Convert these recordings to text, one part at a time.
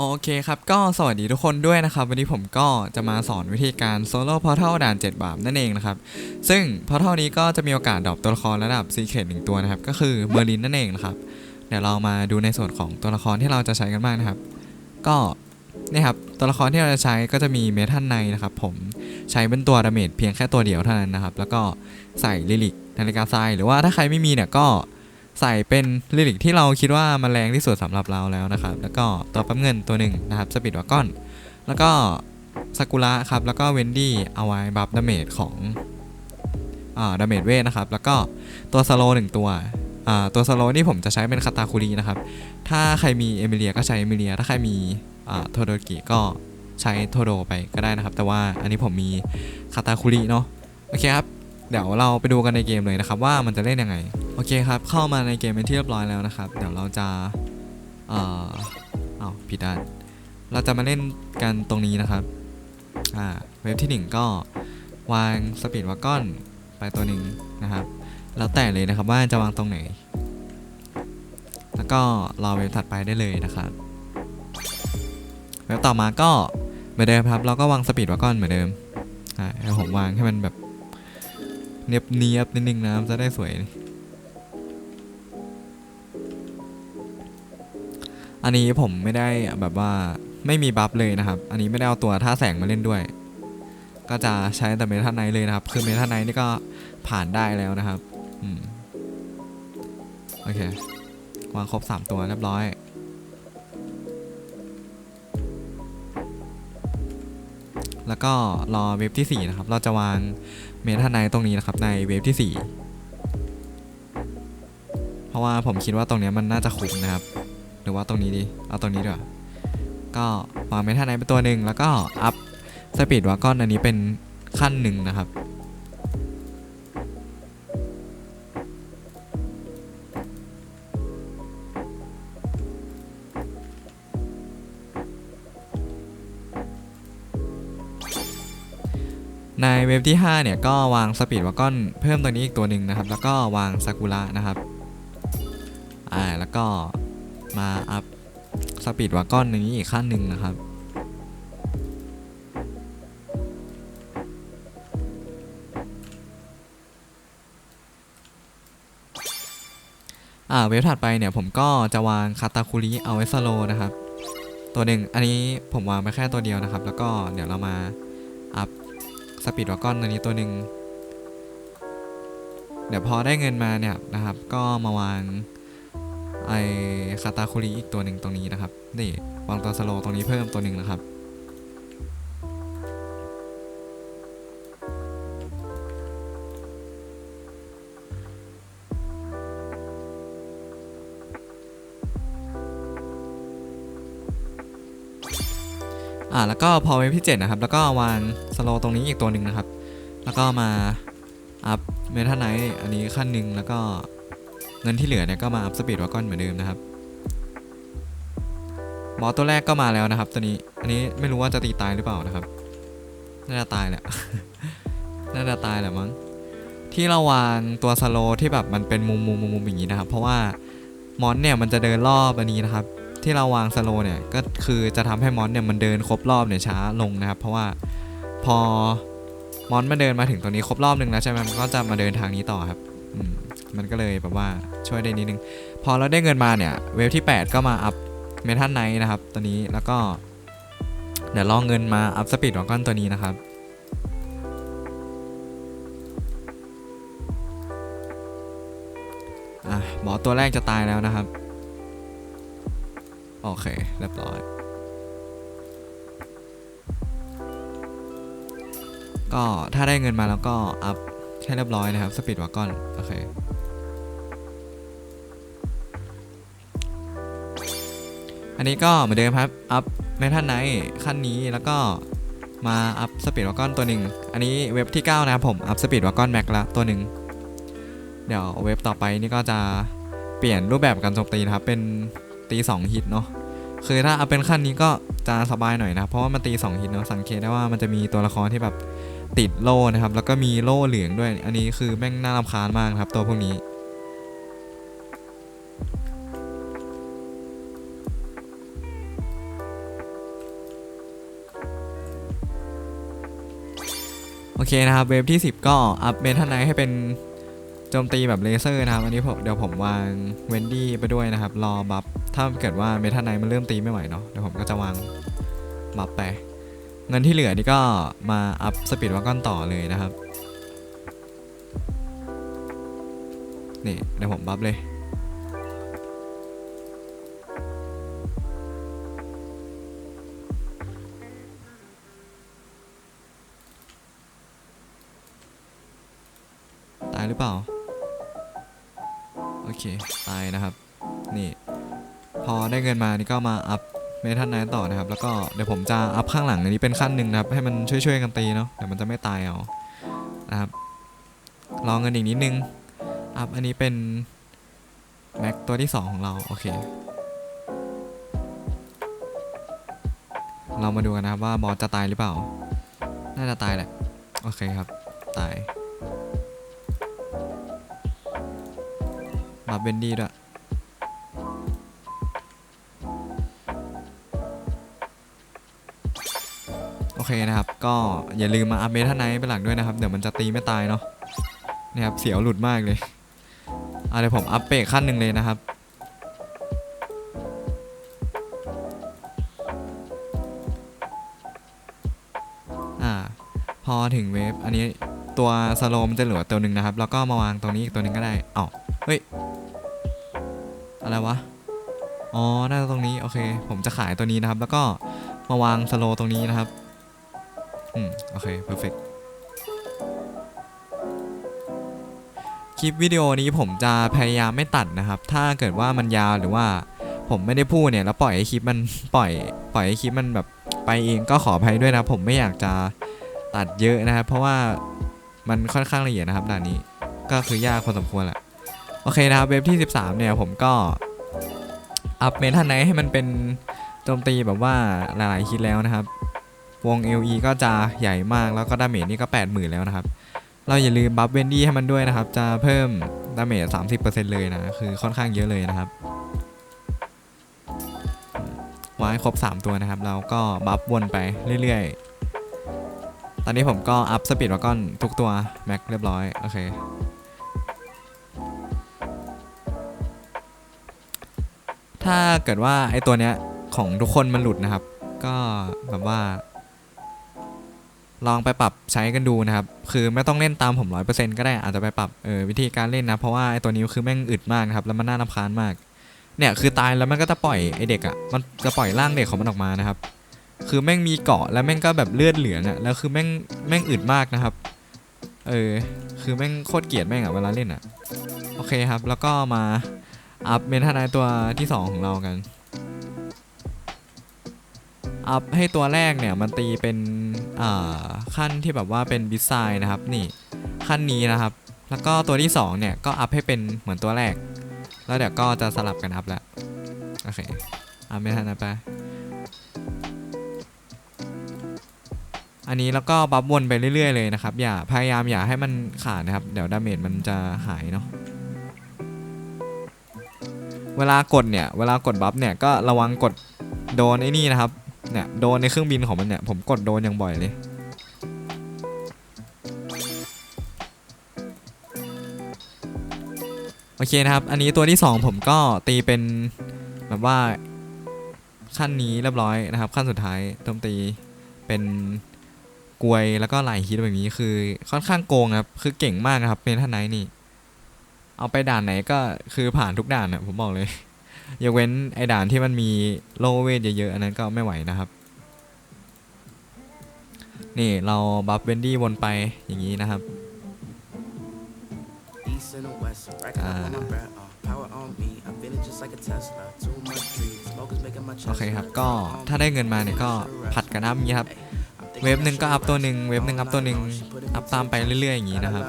โอเคครับ ก็สวัสดีทุกคนด้วยนะครับ วันนี้ผมก็จะมาสอนวิธีการโซโล่พอร์ทัลด่าน 7 บาปนั่นเองนะครับ ซึ่งพอร์ทัลนี้ก็จะมีโอกาสดรอปตัวละครระดับซีเครตหนึ่งตัวนะครับ ก็คือเบอร์ลินนั่นเองนะครับ เดี๋ยวเรามาดูในส่วนของตัวละครที่เราจะใช้กันบ้างนะครับ ก็นี่ครับตัวละครที่เราจะใช้ก็จะมีเมทัลไนนะครับ ผมใช้เป็นตัวดาเมจเพียงแค่ตัวเดียวเท่านั้นนะครับ แล้วก็ใส่ลิลิกนาฬิกาทรายหรือว่าถ้าใครไม่มีเนี่ยก็ ใส่เป็นลิลิกที่เราคิดว่ามันแรงที่สุดสำหรับเราแล้วนะครับ แล้วก็ตัวปั๊มเงินตัวหนึ่งนะครับสปีดวากอน แล้วก็ซากุระครับ แล้วก็เวนดี้เอาไว้บัฟดาเมจของอ่าดาเมจเวทนะครับ แล้วก็ตัวสโลหนึ่งตัวอ่าตัวสโลนี่ผมจะใช้เป็นคาตาคุรีนะครับ ถ้าใครมีเอมิเลียก็ใช้เอมิเลีย ถ้าใครมีอ่าโทโดกิก็ใช้โทโดไปก็ได้นะครับ แต่ว่าอันนี้ผมมีคาตาคุรีเนาะ โอเคครับ เดี๋ยวเราไปดูกันในเกมเลยนะครับว่ามันจะเล่นยังไง โอเคครับ เข้ามาในเกมเป็นที่เรียบร้อยแล้วนะครับ เดี๋ยวเราจะเอ่อเอาผิดด้านเราจะมาเล่นกันตรงนี้นะครับ อ่า เว็บที่หนึ่งก็วางสปีดวากอนไปตัวหนึ่งนะครับ แล้วแต่เลยนะครับว่าจะวางตรงไหน แล้วก็รอเว็บถัดไปได้เลยนะครับ เว็บต่อมาก็เหมือนเดิมครับ เราก็วางสปีดวากอนเหมือนเดิม อ่าให้ผมวางให้มันแบบ เนียบเนียบๆนิดนึงนะจะได้สวย อันนี้ผมไม่ได้แบบว่าไม่มีบัฟเลยนะครับ อันนี้ไม่ได้เอาตัวท่าแสงมาเล่นด้วย ก็จะใช้แต่เมทัลไนท์เลยนะครับ คือเมทัลไนท์นี่ก็ผ่านได้แล้วนะครับอืมโอเควางครบ 3 ตัวเรียบร้อยแล้วก็รอเว็บที่ 4 นะครับ เราจะวาง เมทาไนตรงนี้นะครับในเวฟที่ 4 เพราะว่าผมคิดว่าตรงนี้มันน่าจะคุ้มนะครับ หรือว่าตรงนี้ดี เอาตรงนี้ดีกว่าก็วางเมทาไนเป็นตัวหนึ่งแล้วก็อัพสปีดวากอนอันนี้เป็นขั้นหนึ่งนะครับ ในเว็บที่ 5 เนี่ยก็วางสปีดวากอนเพิ่มตัวนี้อีกตัวหนึ่งนะครับ แล้วก็วางซากุระนะครับอ่าแล้วก็มาอัพสปีดวากอนนี้อีกขั้นหนึ่งนะครับอ่าเว็บถัดไปเนี่ยผมก็จะวางคาตาคุริเอาไว้สโลนะครับ ตัวหนึ่งอันนี้ผมวางไปแค่ตัวเดียวนะครับ แล้วก็เดี๋ยวเรามาอัพ ปีดวากอนตัวนี้ตัวหนึ่งเดี๋ยวพอได้เงินมาเนี่ยนะครับ ก็มาวางไอคาตาคุริอีกตัวหนึ่งตรงนี้นะครับ นี่วางตัวสโลตรงนี้เพิ่มตัวหนึ่งนะครับ อ่าแล้วก็พอเว็บที่7นะครับ แล้วก็วางสโลตรงนี้อีกตัวหนึ่งนะครับ แล้วก็มาอัพเมทัลไนท์อันนี้ขั้นหนึ่งแล้วก็เงินที่เหลือเนี่ยก็มาอัพสปีดวากอนเหมือนเดิมนะครับบอสตัวแรกก็มาแล้วนะครับ ตัวนี้อันนี้ไม่รู้ว่าจะตีตายหรือเปล่านะครับน่าจะตายแหละน่าจะตายแหละมั้งที่เราวางตัวสโลที่แบบมันเป็นมุมมุมมุมมุมอย่างนี้นะครับ เพราะว่ามอนเนี่ยมันจะเดินรอบอันนี้นะครับ ที่เราวางสโลเนี่ยก็คือจะทำให้มอนเนี่ยมันเดินครบรอบเนี่ยช้าลงนะครับ เพราะว่าพอมอนมาเดินมาถึงตรงนี้ครบรอบหนึ่งแล้วใช่ไหมมันก็จะมาเดินทางนี้ต่อครับอืมมันก็เลยแบบว่าช่วยได้นิดนึง พอเราได้เงินมาเนี่ยเวฟที่ 8 ก็มาอัพเมทัลไนท์นะครับ ตัวนี้แล้วก็ เดี๋ยวลองเงินมาอัพสปีดของก้อนตัวนี้นะครับอะบอสตัวแรกจะตายแล้วนะครับ โอเค เรียบร้อย ก็ถ้าได้เงินมาแล้วก็อัพแค่เรียบร้อยนะครับ สปีดวากอน โอเค อันนี้ก็เหมือนเดิมครับ อัพเมทัลไนท์ขั้นนี้แล้วก็มาอัพสปีดวากอนตัวหนึ่ง อันนี้เว็บที่ 9 นะครับผม อัพสปีดวากอนแม็กละตัวหนึ่ง เดี๋ยวเว็บต่อไปนี่ก็จะเปลี่ยนรูปแบบการโจมตีนะครับ เป็น ตี2ฮิตเนาะคือถ้าเอาเป็นขั้นนี้ก็จะสบายหน่อยนะเพราะว่ามันตี2ฮิตเนาะสังเกตได้ว่ามันจะมีตัวละครที่แบบติดโล่นะครับ แล้วก็มีโล่เหลืองด้วย อันนี้คือแม่งน่ารำคาญมากครับ ตัวพวกนี้โอเคนะครับเวฟที่ 10 ก็อัพเมทันไนให้เป็นโจมตีแบบเลเซอร์นะครับ อันนี้เดี๋ยวผมวางเวนดี้ไปด้วยนะครับ รอบัฟ ถ้าเกิดว่าเมทัลไนมันเริ่มตีไม่ไหวเนาะเดี๋ยวผมก็จะวางบัฟไป เงินที่เหลือนี่ก็มาอัพสปีดวักก้อนต่อเลยนะครับ นี่เดี๋ยวผมบัฟเลยตายหรือเปล่า โอเค ตายนะครับ นี่ พอได้เงินมานี่ก็มาอัพเมทัลไนต่อนะครับ แล้วก็เดี๋ยวผมจะอัพข้างหลังอันนี้เป็นขั้นหนึ่งนะครับ ให้มันช่วยๆกันตีเนาะเดี๋ยวมันจะไม่ตายเอานะครับลองกันอีกนิดนึงอัพอันนี้เป็นแม็กตัวที่ 2 ของเรา โอเค เรามาดูกันนะครับว่าบอสจะตายหรือเปล่า น่าจะตายแหละ โอเคครับ ตายบัฟเบนดี้ด้วย เคนะครับ ก็อย่าลืมมาอัพเมทัลไนท์เป็นหลักด้วยนะครับ เดี๋ยวมันจะตีไม่ตายเนาะนี่ครับเสียวหลุดมากเลยเอาเดี๋ยวผมอัพเปกขั้นหนึ่งเลยนะครับอ่าพอถึงเวฟอันนี้ตัวสโลมจะเหลือตัวหนึ่งนะครับ แล้วก็มาวางตรงนี้อีกตัวหนึ่งก็ได้อ๋อเฮ้ยอะไรวะอ๋อน่าจะตรงนี้โอเค ผมจะขายตัวนี้นะครับ แล้วก็มาวางสโลตรงนี้นะครับ อืมโอเคเพอร์เฟกคลิปวิดีโอนี้ผมจะพยายามไม่ตัดนะครับ ถ้าเกิดว่ามันยาวหรือว่าผมไม่ได้พูดเนี่ยแล้วปล่อยให้คลิปมันปล่อย ปล่อยให้คลิปมันแบบไปเองก็ขออภัยด้วยนะ ผมไม่อยากจะตัดเยอะนะครับ เพราะว่ามันค่อนข้างละเอียดนะครับด่านนี้ก็คือยากพอสมควรแหละโอเคนะครับเว็บที่ 13 เนี่ยผมก็อัพเมทัลไนให้มันเป็นโจมตีแบบว่าหลายๆคิดแล้วนะครับ วง LE ก็จะใหญ่มากแล้วก็ดาเมจนี่ก็ 80,000 แล้วนะครับ เราอย่าลืมบัฟเวนดี้ให้มันด้วยนะครับ จะเพิ่มดาเมจ 30%เลยนะ คือค่อนข้างเยอะเลยนะครับวางให้ครบ 3 ตัวนะครับแล้วก็บัฟวนไปเรื่อยๆ ตอนนี้ผมก็อัพสปีดวากอนทุกตัว แม็กเรียบร้อย โอเคถ้าเกิดว่าไอตัวเนี้ยของทุกคนมันหลุดนะครับ ก็แบบว่า ลองไปปรับใช้กันดูนะครับ คือไม่ต้องเล่นตามผมร้อยเปอร์เซ็นต์ก็ได้ อาจจะไปปรับเออวิธีการเล่นนะ เพราะว่าไอตัวนี้คือแม่งอึดมากนะครับ แล้วมันน่ารำคาญมาก เนี่ยคือตายแล้วมันก็จะปล่อยไอเด็กอะ่ะ มันจะปล่อยร่างเด็กของมันออกมานะครับ คือแม่งมีเกาะแล้วแม่งก็แบบเลือดเหลืองอะ่ะ แล้วคือแม่งแม่งอึดมากนะครับ เออ คือแม่งโคตรเกลียดแม่งอะ่ะเวลาเล่นอะ่ะ โอเคครับ แล้วก็มาอัพเมนทนายตัวที่2ของเรากันอัพให้ตัวแรกเนี่ยมันตีเป็น ขั้นที่แบบว่าเป็นบิสไซนะครับนี่ขั้นนี้นะครับ แล้วก็ตัวที่ 2 เนี่ยก็อัพให้เป็นเหมือนตัวแรก แล้วเดี๋ยวก็จะสลับกันอัพแล้วโอเคอัพไม่ทันนะไปอันนี้แล้วก็บัฟวนไปเรื่อยๆเลยนะครับ อย่าพยายามอย่าให้มันขาดนะครับ เดี๋ยวดาเมจมันจะหายเนาะเวลากดเนี่ย เวลากดบัฟเนี่ยก็ระวังกดโดนไอ้นี่นะครับ เนี่ยโดนในเครื่องบินของมันเนี่ยผมกดโดนอย่างบ่อยเลยโอเคนะครับ อันนี้ตัวที่ 2 ผมก็ตีเป็นแบบว่าขั้นนี้เรียบร้อยนะครับ ขั้นสุดท้ายโจมตีเป็นกวยแล้วก็ไหลฮิตแบบนี้คือค่อนข้างโกงครับ คือเก่งมากครับเป็นท่านไหนนี่ เอาไปด่านไหนก็คือผ่านทุกด่านนะผมบอกเลย ยกเว้นไอ้ด่านที่มันมีโลเวทเยอะๆ อันนั้นก็ไม่ไหวนะครับ นี่เราบัฟเวนดี้วนไปอย่างนี้นะครับ East and the west, racking up on my bread, uh, power on me. I'm feeling just like a Tesla. Too much trees, smoke is making my chest โอเคครับ hurt. ก็ Power on ถ้าได้เงินมาเนี่ยก็ผัดกันอัพอย่างนี้ครับ I'm เว็บ thinking หนึ่งก็ that อัพ she ตัวหนึ่ง right. เว็บหนึ่งอัพตัวหนึ่ง She putting อัพ me ตามไป to เรื่อยๆอย่างนี้ Got a นะครับ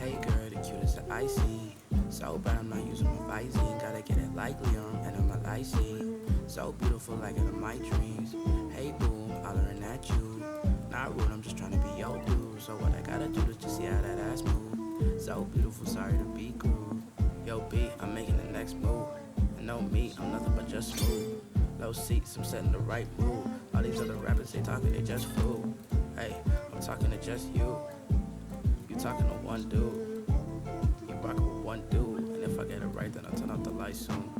on. Hey girl, the cutest I see. So bad I'm not using my Visine. Gotta get it like Leon and I'm a lysine. So beautiful, like in my dreams. Hey boom, hollering at you. Not rude, I'm just trying to be your dude. So what I gotta do is just see how that ass move. So beautiful, sorry to be crude. Yo, B, I'm making the next move. And know me, I'm nothing but just smooth. Low seats, I'm setting the right mood. All these other rappers, they talking, they just fool. Hey, I'm talking to just you. Talking to one dude. You rockin' with one dude. And if I get it right, then I'll turn off the lights soon.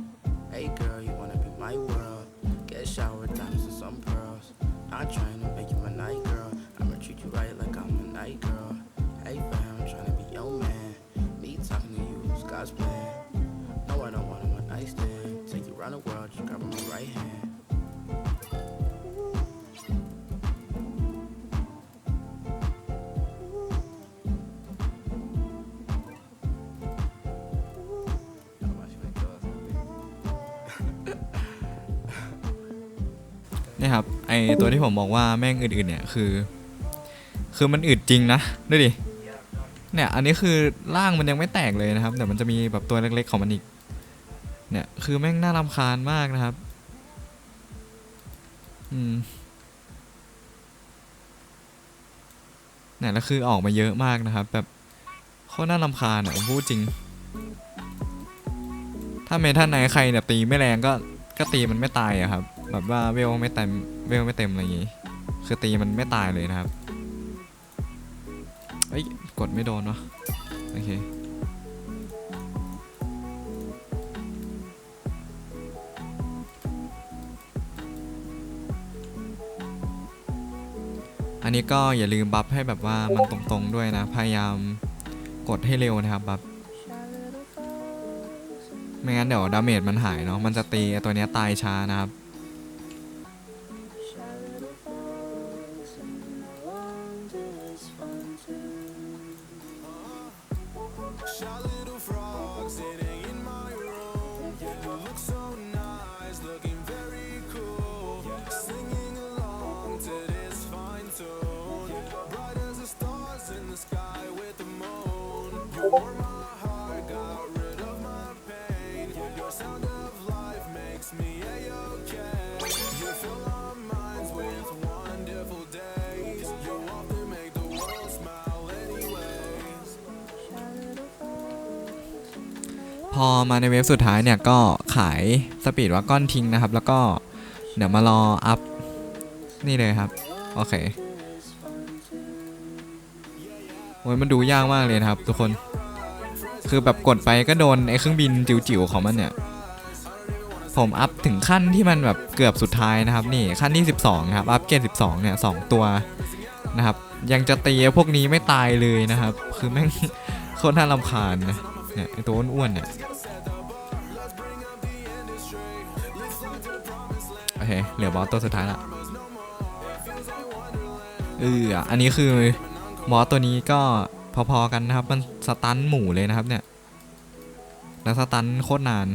Hey girl, you wanna be my world? Get shower, diamonds and some pearls. I'm trying to make you my night girl. I'ma treat you right like I'm a night girl. Hey fam, I'm trying to be your man. Me talking to you, is God's plan. ครับ ไอตัวที่ผมบอกว่าแม่งอื่นๆเนี่ยคือ คือมันอืดจริงนะดูดิเนี่ยอันนี้คือร่างมันยังไม่แตกเลยนะครับ แต่มันจะมีแบบตัวเล็กๆของมันอีก เนี่ยคือแม่งน่ารำคาญมากนะครับ อืมเนี่ยแล้วคือออกมาเยอะมากนะครับ แบบโคตรน่ารำคาญอะผมพูดจริง ถ้าเมทัลไหนใครเนี่ยตีไม่แรงก็ก็ตีมันไม่ตายอะครับ แบบว่าเวลไม่เต็มเวลไม่เต็มอะไรอย่างงี้ คือตีมันไม่ตายเลยนะครับเอ้ยกดไม่โดนวะโอเคอันนี้ก็อย่าลืมบัฟให้แบบว่ามันตรงๆด้วยนะ พยายามกดให้เร็วนะครับบัฟไม่งั้นเดี๋ยวดาเมจมันหายเนาะมันจะตีตัวนี้ตายช้านะครับ พอมาในเว็บสุดท้ายเนี่ยก็ขายสปีดว่าก้อนทิ้งนะครับ แล้วก็เดี๋ยวมารออัพนี่เลยครับ โอเค โอ้ยมันดูยากมากเลยนะครับ ทุกคน คือแบบกดไปก็โดนไอ้เครื่องบินจิ๋วๆของมันเนี่ย ผมอัพถึงขั้นที่มันแบบเกือบสุดท้ายนะครับ นี่ขั้นที่ 12นะครับ อัพเกรด12 เนี่ยสองตัวนะครับ ยังจะตีพวกนี้ไม่ตายเลยนะครับ คือแม่งโคตรน่ารำคาญนะเนี่ยไอตัวอ้วนๆเนี่ยโอเคเหลือบอสตัวสุดท้ายละเอออะอันนี้คือ บอสตัวนี้ก็พอๆกันนะครับ มันสตันหมู่เลยนะครับเนี่ย แล้วสตันโคตรนาน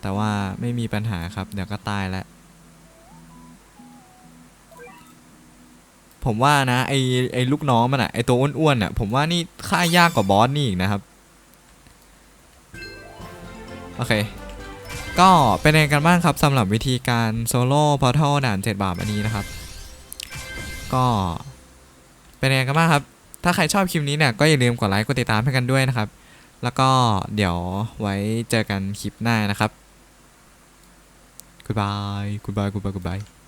แต่ว่าไม่มีปัญหาครับ เดี๋ยวก็ตายแล้ว ผมว่านะ ไอไอลูกน้องมันอะไอตัวอ้วนๆอะผมว่านี่ฆ่ายากกว่าบอสนี่อีกนะครับ โอเคก็เป็นยังไงกันบ้างครับสำหรับวิธีการโซโล่พอร์ทัลด่าน 7 บาทอันนี้นะครับ ก็เป็นยังไงกันบ้างครับ ถ้าใครชอบคลิปนี้เนี่ยก็อย่าลืมกดไลค์กดติดตามให้กันด้วยนะครับ แล้วก็เดี๋ยวไว้เจอกันคลิปหน้านะครับ goodbye goodbye goodbye goodbye